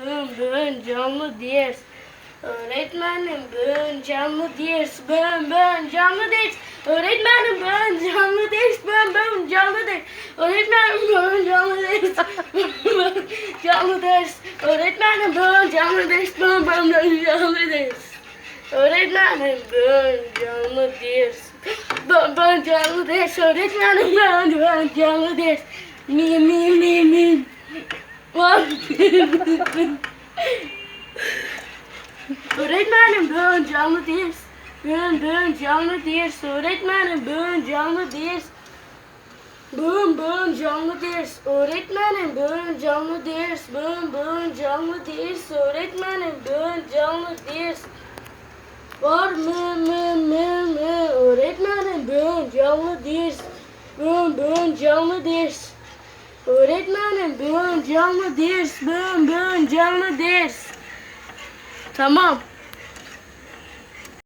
Bugün bugün canlı ders. Öğretmenim bugün canlı ders. Bugün bugün canlı ders. Öğretmenim bugün canlı ders. Bugün bugün canlı ders. Öğretmenim bugün canlı. Bugün canlı ders. Öğretmenim bugün canlı ders. Bugün bugün canlı ders. Öğretmenim bugün canlı ders. Ben ben canlı ders. Öğretmenim ben ben canlı mi mi mi. Öğretmenim bugün canlı ders. Bugün bugün canlı ders. Öğretmenim bugün canlı ders. Bugün bugün canlı ders. Öğretmenim bugün canlı ders. Bugün bugün canlı ders. Öğretmenim bugün canlı ders. Var mı mı mı mı öğretmenim bugün canlı ders. Bugün bugün canlı ders. Öğretmenim bugün canlı ders. Bugün bugün canlı ders. Tamam.